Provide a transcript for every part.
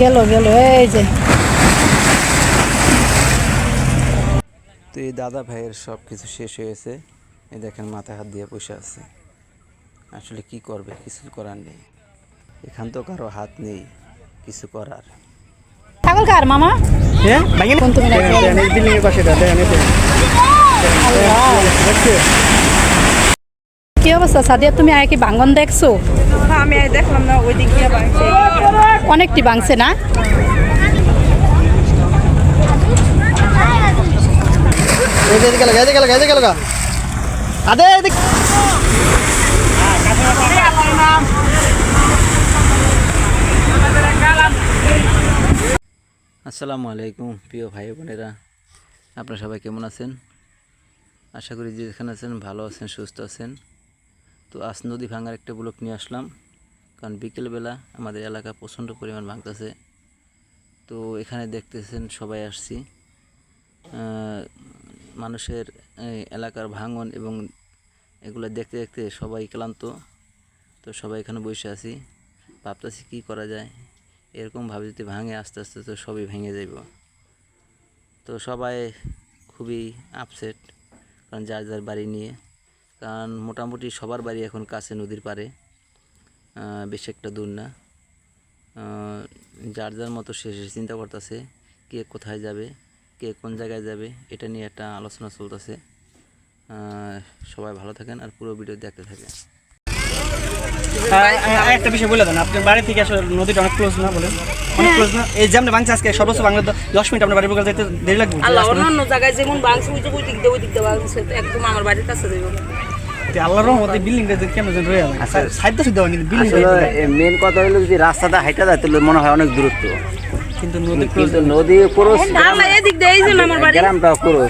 গেল গেল এই যে তো এই দাদা ভাইয়ের সব কিছু শেষ হয়েছে এই দেখেন মাথায় হাত দিয়ে বসে আছে আসলে কি করবে কিছু করার নেই এখান তো কারও হাত নেই কিছু করার ছাগল কার মামা হ্যাঁ ভাঙেন কোন তুমি রাখছো? বিল্ডিং এর পাশে এই যে। দেখছ? কি অবস্থা? সাদিয়া তুমি আর কি ভাঙ্গন দেখছ? হ্যাঁ আমি দেখলাম না ওই দিক দিয়ে অনেকটি ভাঙছে না? এদিকে লাগা, এদিকে লাগা, এদিকে লাগা। আদে এদিকে আসসালামু আলাইকুম প্রিয় ভাই বোনেরা। আপনারা সবাই কেমন আছেন? আশা করি যে যেখানে আছেন ভালো আছেন সুস্থ আছেন। তো আজ নদী ভাঙার একটা ব্লক নিয়ে আসলাম। কারণ বিকেলবেলা আমাদের এলাকা প্রচণ্ড পরিমাণ ভাঙতেছে। তো এখানে দেখতেছেন, সবাই আসছি। মানুষের এলাকার ভাঙন এবং এগুলো দেখতে দেখতে সবাই ক্লান্ত। তো সবাই এখানে বসে আছি। ভাবতেছি কী করা যায়? এরকমভাবে যদি ভাঙে আস্তে আস্তে, তো সবই ভেঙে যাইব। তো সবাই খুবই আপসেট কারণ যার যার বাড়ি নিয়ে। কারণ মোটামুটি সবার বাড়ি এখন কাছে নদীর পারে বেশ একটা দূর না। যার যার মতো সে চিন্তা করতেছে কে কোথায় যাবে কে কোন জায়গায় যাবে এটা নিয়ে একটা আলোচনা চলতেছে। সবাই ভালো থাকেন আর পুরো ভিডিও দেখতে থাকেন। একটা বিষয় বলে দেন আপনার বাড়ি থেকে আসলে নদীটা অনেক ক্লোজ না বলেন অনেক ক্লোজ না? এই যে আমরা বাংছে আজকে সর্বোচ্চ বাংলা দশ মিনিট আপনার বাড়ির বকাল যেতে দেরি লাগবে। আল্লাহ অন্যান্য জায়গায় যেমন ওই ওই দিক দিয়ে ওই দিক দিয়ে একদম আমার বাড়ির কাছে আল্লাহর রহমতে বিল্ডিংটা যে কেমন যেন রয়ে গেল। কিন্তু বিল্ডিং মেন কথা হলো যদি রাস্তাটা হাইটা যায় তাহলে মনে হয় অনেক দূরত্ব। কিন্তু নদী কিন্তু নদী পুরো আল্লাহ এদিক দিয়ে এই যে আমার বাড়ি। গ্রামটা পুরো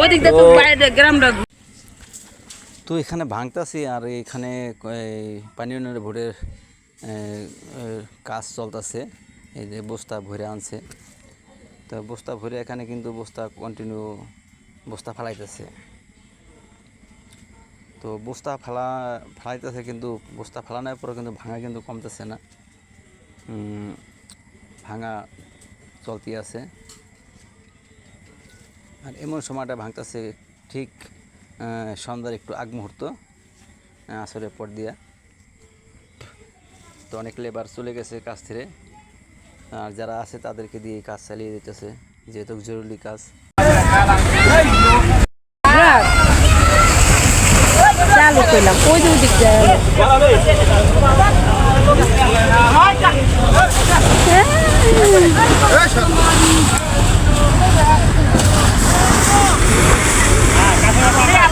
ওই দিক দিয়ে তো বাইরে গ্রামটা তো এখানে ভাঙতাছি আর এখানে পানি উন্নয়নের ভোটের কাজ চলতেছে। এই যে বস্তা ভরে আনছে। তো বস্তা ভরে এখানে কিন্তু বস্তা কন্টিনিউ বস্তা ফালাইতেছে। তো বস্তা ফালা, ফালাইতেছে কিন্তু, বস্তা ফালানোর পরে কিন্তু ভাঙা কিন্তু কমতেছে না। ভাঙা চলতি আছে। আর এমন সময়টা ভাঙতেছে ঠিক সন্ধ্যার একটু আগ মুহূর্ত আসরের পর দিয়া। তো অনেক লেবার চলে গেছে কাজ থেকে আর যারা আছে তাদেরকে দিয়ে কাজ চালিয়ে দিতেছে, যেহেতু জরুরি কাজ। চালু করলাম ওই যে ওই দিক দিয়ে গেলো। ঘুরে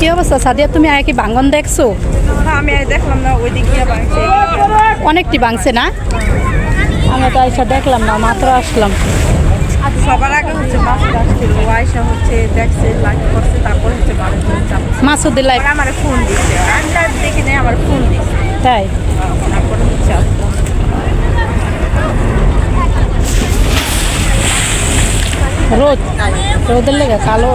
কি অবস্থা? সাদিয়া তুমি আর কি ভাঙ্গন দেখছ? আমি দেখলাম না ওই দিক দিয়ে ভাঙছে অনেকটি ভাঙছে না? আমি তো আইসা দেখলাম না মাত্র আসলাম। সবার আগে হচ্ছে মাসুদ আসছিল আয়সা হচ্ছে দেখছে লাইক করছে তারপর হচ্ছে চাপছে মাসুদুল্লাহ আমার ফোন দিচ্ছে আমি তার দেখি নাই আমার ফোন দিচ্ছে তাই? তারপরে হচ্ছে রোদ। রোদের লেগে কালো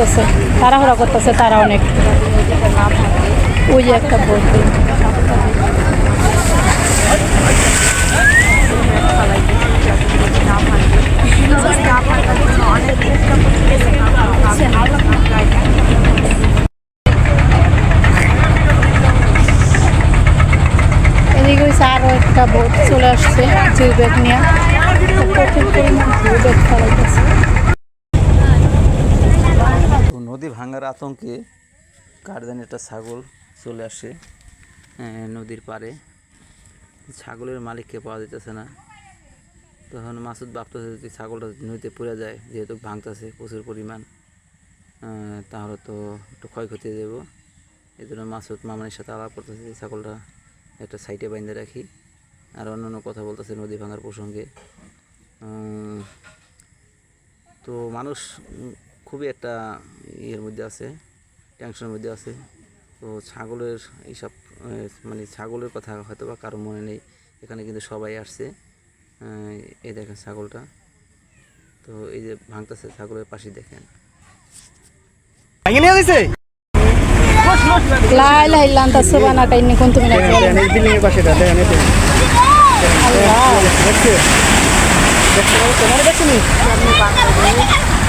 করতেছে তাড়াহুড়া করতেছে তারা অনেক ওই যে একটা বোর্ড এদিকে হয়েছে আরও একটা বোট চলে আসছে জিও ব্যাগ নিয়ে কঠিন পরিমাণ জিও ব্যাগ ফেলাইতেছে ভাঙার আতঙ্কে কারদানি একটা ছাগল চলে আসে নদীর পাড়ে। ছাগলের মালিককে পাওয়া যেতেছে না। তখন মাসুদ ভাবতেছে যদি ছাগলটা নদীতে পড়ে যায়, যেহেতু ভাঙতেছে প্রচুর পরিমাণ তাহলে তো একটু ক্ষয়ক্ষতি হয়ে যাব এই জন্য মাসুদ মামানির সাথে আলাপ করতেছে যে ছাগলটা একটা সাইডে বাইন্ধে রাখি। আর অন্যান্য কথা বলতেছে নদী ভাঙার প্রসঙ্গে। তো মানুষ খুবই একটা ইয়ের মধ্যে আছে টেনশনের মধ্যে আছে। তো ছাগলের এইসব মানে ছাগলের কথা হয়তো বা কারও মনে নেই। এখানে কিন্তু সবাই আসছে এই দেখেন ছাগলটা। তো এই যে ভাঙতেছে ছাগলের পাশে দেখেন।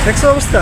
দেখছে অবস্থা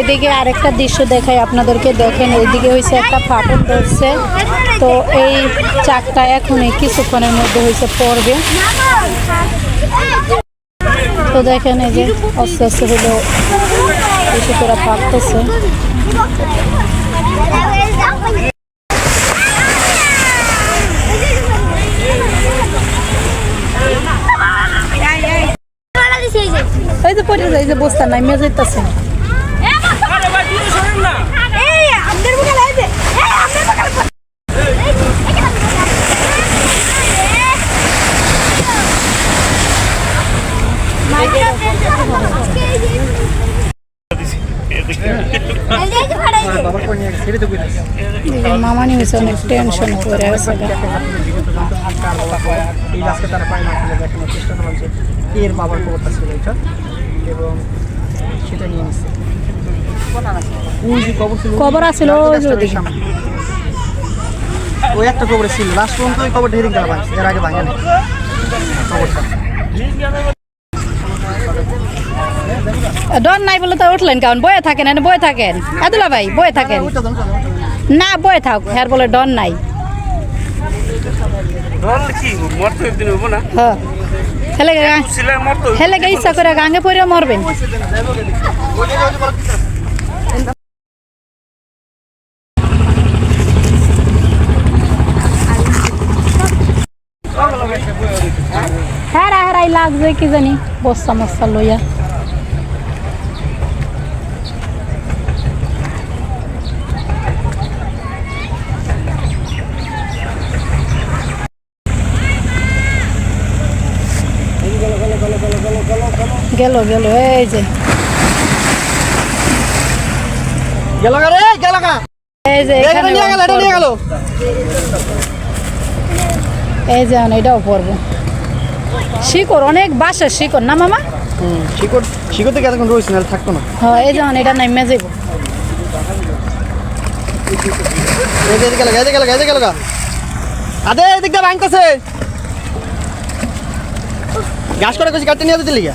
এদিকে আরেকটা দৃশ্য দেখাই, আপনাদেরকে দেখেন এইদিকে হয়েছে একটা ফাটল ধরছে। তো এই চাকটা এখনই কিছুক্ষণের মধ্যে হয়েছে পড়বে। তো দেখেন এই যে আস্তে আস্তে হলো বেশি করে এই যে পড়ে যায় যে বস্তা নামিয়ে যাইতেছে বাবার করে নিয়ে গেছে সেটা তো কইতাছি মামানি হয়েছে অনেক টেনশন করে আছে আজকে তারা পায় না দেখানোর চেষ্টা করলাম যে এর বাবার খবরটা ছিল এটা এবং সেটা নিয়ে নিচ্ছে কবর ছিল কবর আছিল ওই একটা কবরে ছিল। লাস্ট পর্যন্ত ওই কবর ঢেরিং গেল ভাঙছে এর আগে ভাঙে না কবরটা ডর নাই বলে তো উঠলেন কারণ বয়ে থাকেন এনে বয়ে থাকেন। আদুলা ভাই বয়ে থাকেন। না বয়ে থাক হ্যার বলে ডর নাই। হ্যাঁ হেলে ইচ্ছা করে গাঙ্গে পড়ে মরবেন। হেরাই লাগছে কি জানি বস্তা মস্তা লইয়া। গেল গেল এই যে। গেল রে গেল এই যে এখানে নিয়ে গেল এটা নিয়ে গেল। এই যে এটাও পড়ব শিকড় অনেক বাসা শিকড় না মামা? হুম শিকড় শিকড় থেকে এতক্ষণ রয়েছে নাহলে থাকতো না। হ্যাঁ এই যেমন এটা নাইমে যাব এই যে গেল গেছে গেল গেছে আদে এদিক দিয়ে ভাঙতেছে। গাছ করে কিছু কাটতে নিয়ে যেতে লিগা।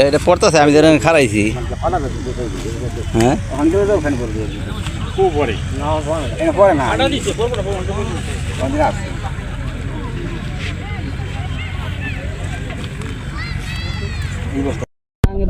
এটা পড়তেছে আমি যেন খারাইছি হ্যাঁ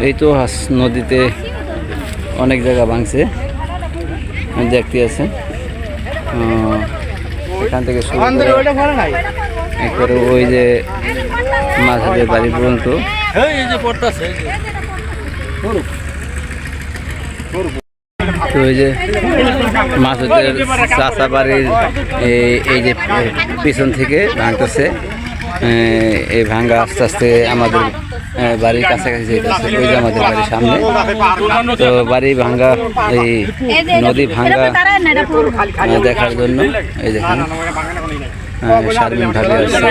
এই তো হাস- নদীতে অনেক জায়গা ভাঙছে। দেখতে আছে। এখান থেকে শুরু একবারে ওই যে মাঝাদের বাড়ি পর্যন্ত। তো ওই যে মাসুদের চাষা বাড়ির এই- যে পিছন থেকে ভাঙতেছে। এই ভাঙ্গা আস্তে আস্তে আমাদের বাড়ির কাছাকাছি যেতেছে ওই যে আমাদের বাড়ির সামনে। তো বাড়ি ভাঙ্গা, এই নদী ভাঙ্গা দেখার জন্য, এই দেখেন। আসছে।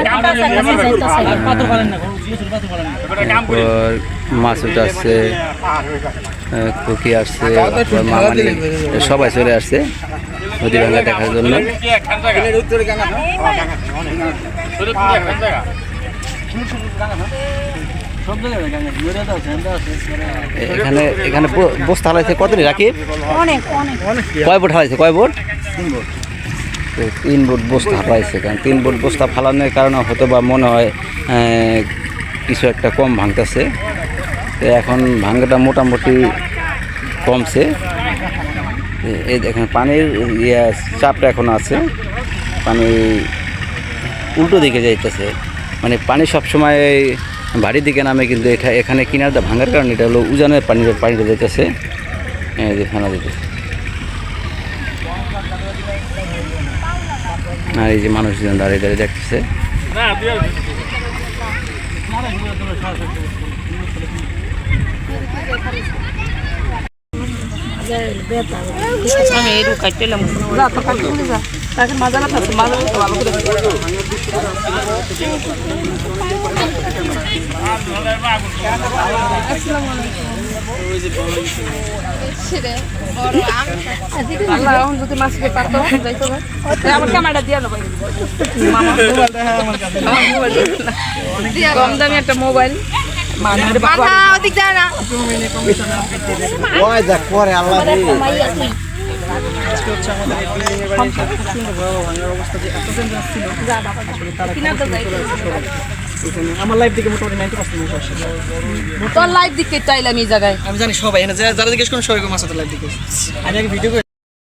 তারপর মাসুদ আসছে খুকি আসছে সবাই চলে আসছে নদী ভাঙ্গা দেখার জন্য। এখানে এখানে বস্তা হালাইছে কতদিন রাখি অনেক অনেক। কয় বোট হালাইছে কয় বোট? তো তিন বোট বস্তা হারাইছে কারণ তিন বোট বস্তা ফালানোর কারণে হয়তো বা মনে হয় কিছু একটা কম ভাঙতেছে। এখন ভাঙ্গাটা মোটামুটি কমছে। এই দেখেন পানির ইয়া চাপটা এখন আছে। পানি উল্টো দিকে যাইতেছে। মানে পানি সবসময় বাড়ির দিকে নামে কিন্তু এটা এখানে কিনারটা ভাঙার কারণে এটা হলো উজানের পানি পানিটা যাইতেছে এই যে ফেনা দিতেছে। আর এই যে মানুষজন দাঁড়িয়ে দাঁড়িয়ে দেখতেছে। আমি এই রুকাই পেলাম যা তো কাটি যা তাকে মাজা না থাকে মাজা তো ভালো করে আল্লাহ আমার ক্যামেরাটা দিয়ে দেবো মামা কম দামি একটা মোবাইল আমার লাইফ দিকে মোটামুটি নাইনটি পার্সেন্ট মানুষ আসে। তোর লাইভ দিকে চাইলাম এই জায়গায়। আমি জানি সবাই এখানে যারা জিজ্ঞেস করেন সবাই মাসাতে লাইফ দিকে আমি আগে ভিডিও